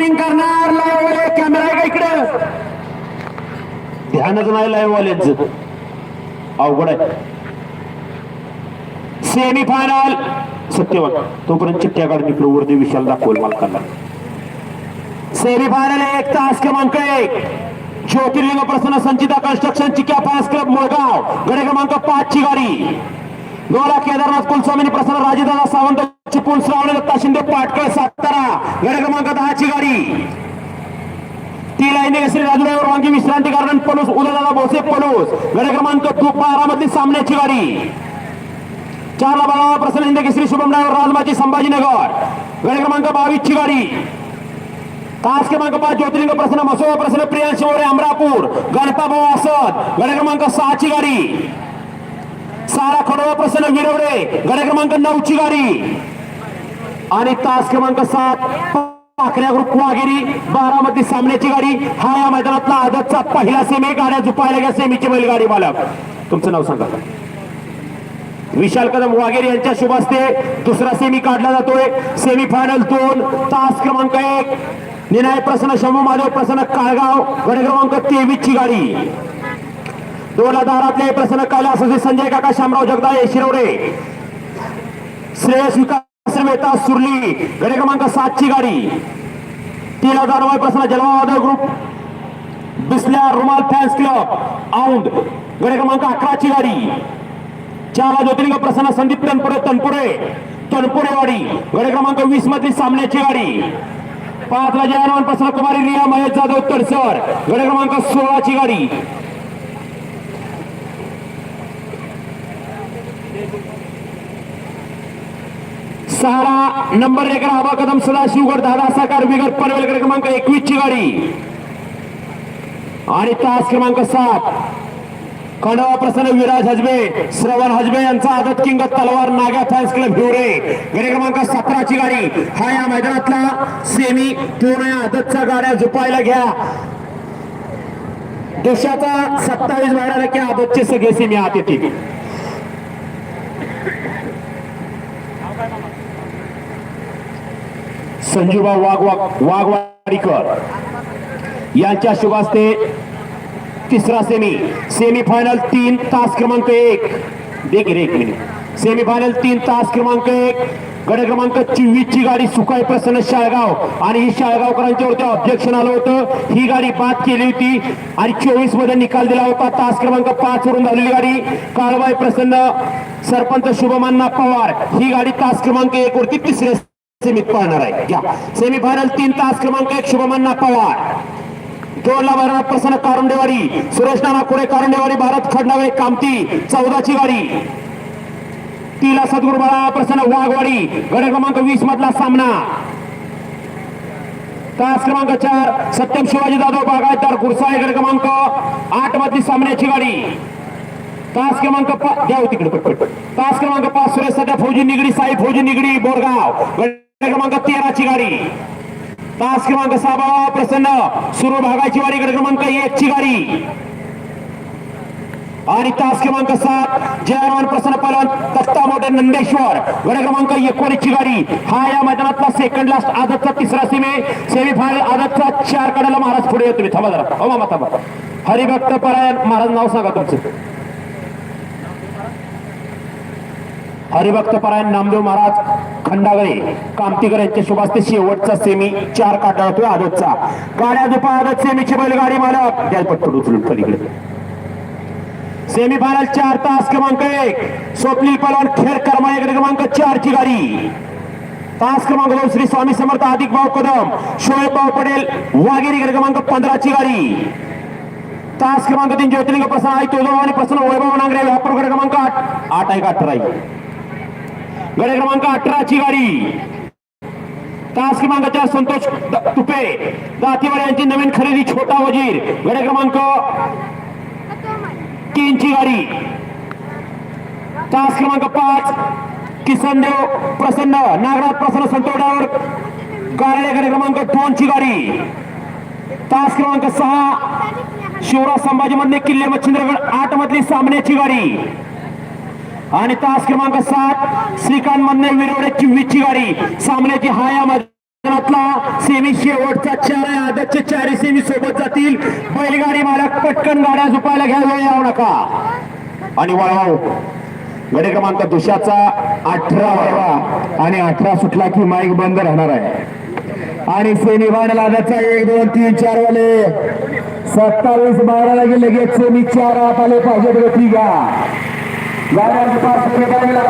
Shooting करणार live camera आहे का इकडे? ध्यानच नाही लाईव्ह वाल्यांचं. अवघड आहे. सेमी फायनल सत्यवान तोपर्यंत चिठ्ठ्या काढून इकडे वरती विशाल दाखवल मालकांना. सेमी फायनल एक तास क्रमांक एक. ज्योतिर्लिंग प्रसन्न संचिता कन्स्ट्रक्शन चिक्या फायर्स क्लब मुळगाव गडे क्रमांक पाच ची गाडी. दोला केदारनाथ कुलस्वामिनी प्रसन्न राजेदादा सावंत चिपळूण श्रावणी दत्ता शिंदे पाटकळ सातारा क्रमांक गाडी. ती श्री वांगी विश्रांती गार्डन पलूस उदयदादा भोसे पलूस क्रमांक सामन्याची गाडी. चारला बाळा प्रसन्न हिंद केसरी राजमाची संभाजीनगर गड क्रमांक बावीस गाडी. तास क्रमांक पाच ज्योतिर्लिंग प्रसन्न मसोबा प्रसन्न प्रियांश शिवरे अमरापूर गणपा भाऊ असद गड क्रमांक गाडी. सारा खडोबा प्रसन्न गिरवडे. गड क्रमांक नऊ ची गाडी. आणि तास क्रमांक सात पाखऱ्या ग्रुप वागिरी बारामती सामन्याची गाडी. हा या मैदानातला आजचा पहिला सेमी गाड्या झुपायला गेल्या सेमीची बैलगाडी मालक. तुमचं नाव सांगा. विशाल कदम वाघेरे यांच्या शुभ हस्ते दुसरा सेमी काढला जातोय. सेमी फायनल दोन तास क्रमांक एक. निनाय प्रसन्न शंभू महादेव प्रसन्न काळगाव. गड क्रमांक तेवीस ची गाडी. दोन दारातले प्रसन्न कैलास असे संजय काका शामराव जगदाळे शिरवडे श्रेयस विकास मेहता सुरली गडी क्रमांक सात ची गाडी. तीन हजार प्रसन्न जलवादळ ग्रुप बिसल्या रुमाल फॅन्स क्लब औंड गडी क्रमांक अकराची गाडी. चार ज्योतिर्लिंग प्रसन्न संदीप तनपुरे तनपुरे तनपुरेवाडी गडी क्रमांक वीस मधली सामन्याची गाडी. पाच ला प्रसन्न कुमारी रिया महेश जाधव तडसर गड क्रमांक सोळाची गाडी. सहारा नंबर एक हवा कदम सदाशिवगड दादा साकार बिगर पनवेल क्रमांक एकवीस ची गाडी. आणि तास क्रमांक सात. खंडवा प्रसन्न विराज हजबे श्रवण हजबे यांचा आदत किंग तलवार नागा फॅन्स क्लब हिवरे. गडी क्रमांक सतराची गाडी. हा या मैदानातला सेमी पूर्ण या आदतच्या गाड्या झुपायला घ्या. देशाचा सत्तावीस बारा की आदतचे सगळे सेमी आत येतील. संजूबा वाघ वाघवाडीकर. यांच्या शुभास्ते तिसरा सेमी सेमी फायनल तीन तास क्रमांक एक. देखील एक मिनिट सेमी फायनल तीन तास क्रमांक एक. गड क्रमांक चोवीस गाडी सुकाय प्रसन्न शाळगाव आणि ही शाळगावकरांच्या वरती ऑब्जेक्शन आलं होतं. ही गाडी बाद केली होती आणि चोवीसमध्ये निकाल दिला होता. तास क्रमांक पाच वरून झालेली गाडी. काळबाई प्रसन्न सरपंच शुभमान्ना पवार. ही गाडी तास क्रमांक एक वरती तिसऱ्या सेमीत पाहणार आहे. या. सेमी फायनल तीन तास क्रमांक एक शुभमन्ना पवार. जोडला भरणार प्रसन्न कारुंडेवाडी. सुरेश नाना कुरे कारुंडेवाडी भारत खडनावे कामती चौदाची गाडी. तिला सद्गुरु बाळा प्रसन्न वाघवाडी. गड क्रमांक वीस मधला सामना. तास क्रमांक चार सत्यम शिवाजी जाधव बागायतदार गुरसाळे गड क्रमांक आठ मधली सामन्याची गाडी. तास क्रमांक पाच द्या हो तिकडे तास क्रमांक पाच सुरेश सध्या फौजी निगडी साई फौजी निगडी बोरगाव. क्रमांक तेराची गाडी. तास क्रमांक सहा प्रसन्न. सुरू भागाची वारी गड क्रमांक एक ची गाडी. आणि तास क्रमांक सात जयमान प्रसन्न पालन तस्ता मोठे नंदेश्वर. गड क्रमांक एकोणीस ची गाडी. हा या मैदानातला सेकंड लास्ट आदतचा तिसरा सीमे सेमीफायनल आदतचा चार कडाला महाराज पुढे येतो. तुम्ही थांबा जरा. हो मामा थांबा. हरिभक्त परायण. महाराज नाव सांगा तुमचं. हरिभक्त परायण नामदेव महाराज खंडागळे कामतीकर यांच्या शुभास्ते शेवटचा सेमी चार काटा होतोय आदतचा गाड्या दुपा आदत सेमीची बैलगाडी मालक द्या पटपट उचलून पलीकडे. सेमी फायनल चार तास क्रमांक एक स्वप्नील पलवान खेर कर्मा क्रमांक चार ची गाडी. तास क्रमांक दोन श्री स्वामी समर्थ अधिक भाऊ कदम शोएब भाऊ पटेल वाघेरीकडे क्रमांक पंधरा ची गाडी. तास क्रमांक तीन ज्योतिलिंग प्रसाद आई तुळजाभवानी आणि प्रसन्न वैभव नांगरे व्यापार क्रमांक आठ आठ आहे का अठरा गडे क्रमांक अठराची गाडी. तास क्रमांकाच्या संतोष तुपे दातीवाडी यांची नवीन खरेदी छोटा वजीर. गडे क्रमांक तीन ची गाडी. तास क्रमांक पाच किसनदेव प्रसन्न नागराज प्रसन्न संतोडावर गारडेकडे क्रमांक दोनची गाडी. तास क्रमांक सहा शिवराज संभाजी मधले किल्ले मच्छिंद्रगड आठ मधली सामन्याची गाडी. आणि तास क्रमांक सात श्रीकांत मन्ने विरोडे विची गाडी सामन्याची हाया मैदानातला सेमी शेवटचा चार आहे आदतचे चारही सेमी सोबत जातील. बैलगाडी मालक पटकन गाड्या झुपायला घ्या वेळ येऊ नका. आणि वळवाव. गडी क्रमांक दुशाचा अठरा वळवा. आणि अठरा सुटला की माईक बंद राहणार आहे. आणि सेमी फायनल आदाचा एक दोन तीन चार वाले. सत्तावीस बाराला गेले लगेच सेमी चार आत आले. पाहिजे गती घ्या गाड्यांचे पाच सेमी final ला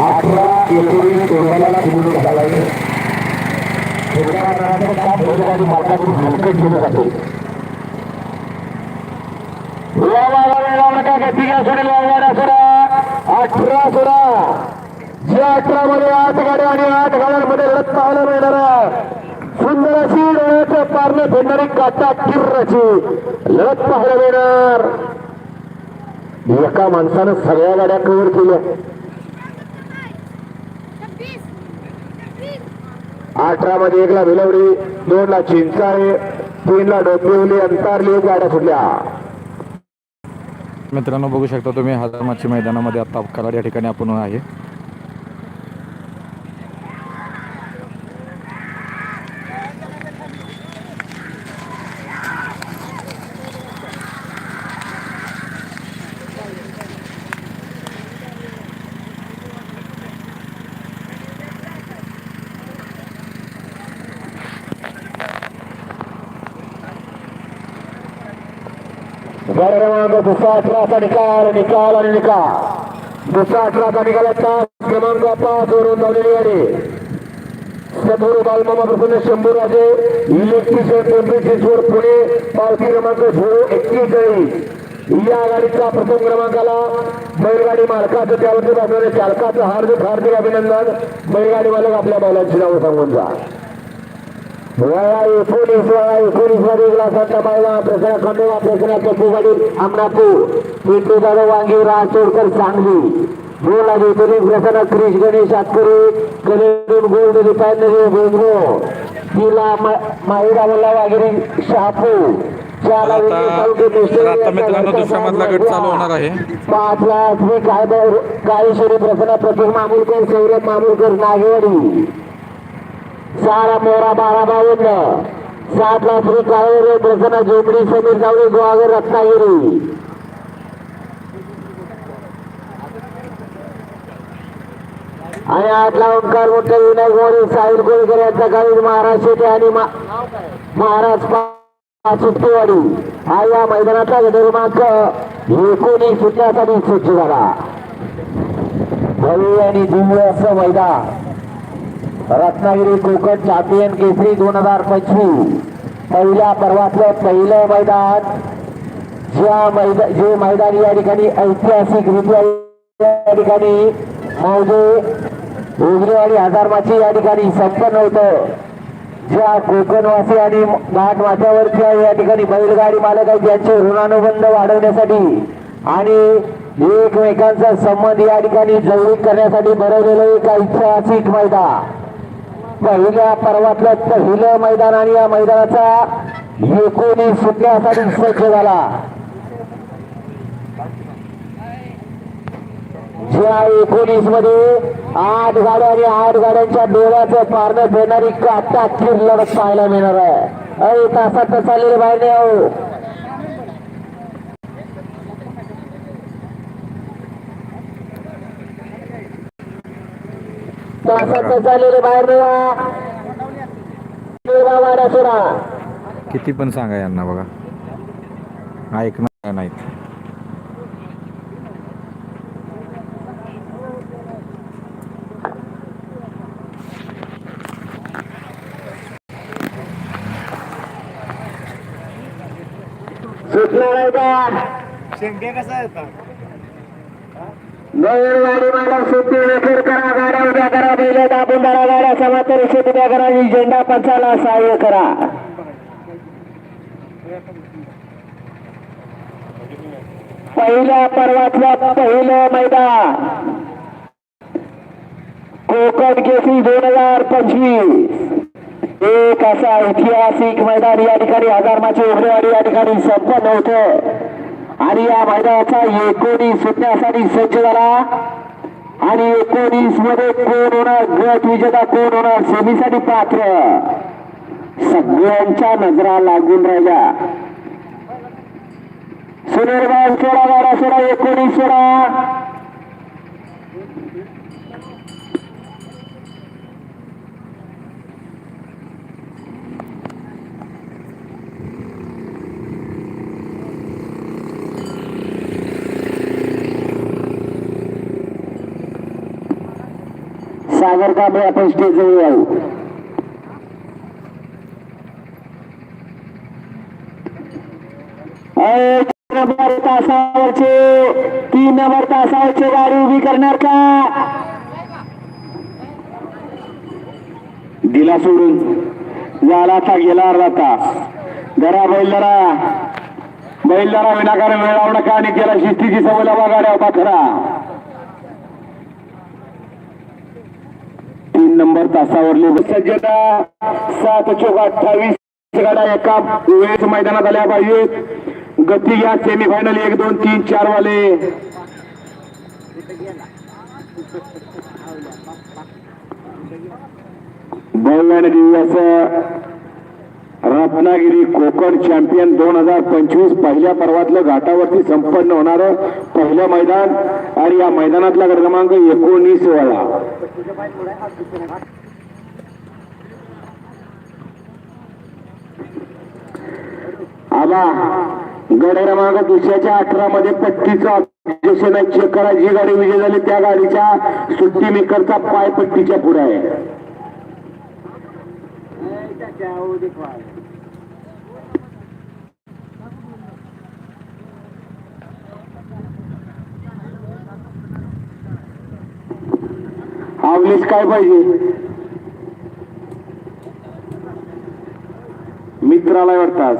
अठरा एकोणीस तोंडाला सुरू झाला मार्गातून हलकट केलं जाते अठरा सोळा जे अठरा मध्ये आठ गाड्या आणि आठ गाड्यांमध्ये लढत पाहायला मिळणार सुंदर अशी डोळ्याचं पारणं फेडणारी काटा किर्रची लढत पाहायला मिळणार एका माणसानं सगळ्या गाड्या कव्हर केल्या अठरा मध्ये एकला विलवडी दोनला चिंचाळे तीन ला डोंबिवली अंतारली गाड्या सुटल्या. मित्रांनो बघू शकता तुम्ही हजार हजारमाची मैदानामध्ये आता कराड या ठिकाणी आपण आहे. क्रमांक दुसरा अठराचा निकाल निकाल आणि निकाल. दुसरा अठराचा निकाल क्रमांक पाच वरून धावलेली गाडी. समोर बालमामा प्रसन्न शंभू राजे इलेक्ट्रिशियन पिंपरी पुणे पावती क्रमांक झिरो एक्केचाळीस. या गाडीचा प्रथम क्रमांकाला बैलगाडी मालकाचं त्यावरती बसणाऱ्या चालकाचं हार्दिक हार्दिक अभिनंदन. बैलगाडी मालक आपल्या बैलांची नावं सांगून जा. वया एकोणीस वया एकोणीसमध्ये ग्लासांचा पाहिला प्रसन्न खंडोबा प्रसन्न कपूगाडी अमनापूर पिंटू दादा वांगी राजतोडकर सांगली दोन लाख एकोणीस प्रसन्न क्रिश गणेश आतपुरी कलेडून गोल्ड रिफायनरी बेंगलो तिला माहिरा वागिरी चार तर होणार आहे. पाच लाख मी काय काळेश्वरी प्रसन्न प्रतीक मामुलकर सौरभ मामुलकर नागेवाडी. सारा मोरा बारा बावन्न सात लाख श्री काळे प्रसन्न झोपडी समीर जावळे गोवागर रत्नागिरी. आणि आठला ओंकार मोठे विनायक मोरे साहिल कोळकर यांचा गाडी महाराज शेटे आणि महाराज सुट्टेवाडी हा या मैदानाचा गट क्रमांक एकोणीस सुटण्यासाठी सज्ज झाला. भव्य आणि दिव्य असं मैदान. रत्नागिरी कोकण चॅम्पियन केसरी दोन हजार पंचवीस. पहिल्या पर्वातलं पहिलं मैदान. ज्या मैदान जे मैदान या ठिकाणी ऐतिहासिक रित्या या ठिकाणी मौजे उजरे हजारमाची या ठिकाणी संपन्न होतं. ज्या कोकणवासी आणि घाटमाथ्यावरच्या या ठिकाणी बैलगाडी मालक आहेत यांचे ऋणानुबंध वाढवण्यासाठी आणि एकमेकांचा संबंध या ठिकाणी जवळीक करण्यासाठी भरवलेलं एक ऐतिहासिक मैदान. पहिल्या पर्वातलं पहिलं मैदान आणि या मैदानाचा एकोणीस सुटण्यासाठी सज्ज झाला. ज्या एकोणीसमध्ये आठ गाड्या आणि आठ गाड्यांच्या डोळ्याचं पारणं देणारी काटा किर लढत पाहायला मिळणार आहे. अरे तासात तर चाललेले बाहेर नाही आहो तासात तर चाललेले बाहेर नाही वाड्या सोडा किती पण सांगा यांना बघा. ऐकणार नाहीत. सुटणार आहे का? नवीन गाडी मला सुट्टी रेफर करा गाड्या पहिल्या दाबून धरा समांतर करा झेंडा पंचाला सहाय्य करा पहिल्या पर्वातलं पहिलं मैदान कोकण केसरी दोन हजार पंचवीस एक असा ऐतिहासिक मैदान या ठिकाणी हजारमाची उघडेवाडी या ठिकाणी संपन्न होत आणि या मैदानाचा एकोणीस सुटण्यासाठी सज्ज झाला आणि एकोणीसमध्ये कोण होणार? गट विजेता कोण होणार? सेमीसाठी पात्र. सगळ्यांच्या नजरा लागून राहिल्या. सुनीलबाग सोळा बारा सोळा एकोणीस सोळा. सागर कांबळे आपण स्टेजवर जाऊ नंबर तासावरचे तीन नंबर तासावरचे गाडी उभी करणार का? दिला सोडून. झाला आता गेला अर्धा तास. जरा बैलदारा बैलदारा विनाकारण वेळ लावणं का आणि त्याला शिस्तीची सवय लावा गाड्या होता खरा तीन नंबर तासावरले सज्जता सात चौक अठ्ठावीस गाड्या एका वेळेस मैदानात आल्या पाहिजेत गती घ्या सेमीफायनल एक दोन तीन चार वाले. भव्याने दिव्याचं रत्नागिरी कोकण चॅम्पियन दोन हजार पंचवीस पहिल्या पर्वातलं घाटावरती संपन्न होणारं पहिलं मैदान. आणि या मैदानातला क्रमांक एकोणीस वेळा वाला आबा गड क्रमांक दुसऱ्याच्या अठरा मध्ये पट्टीचं ऑब्जेक्शन आहे. चेक करा जी गाडी विजय झाली त्या गाडीच्या सुट्टी मेकरचा पाय पट्टीच्या पुढे आहे. पोलीस काय पाहिजे? मित्राला वाटतात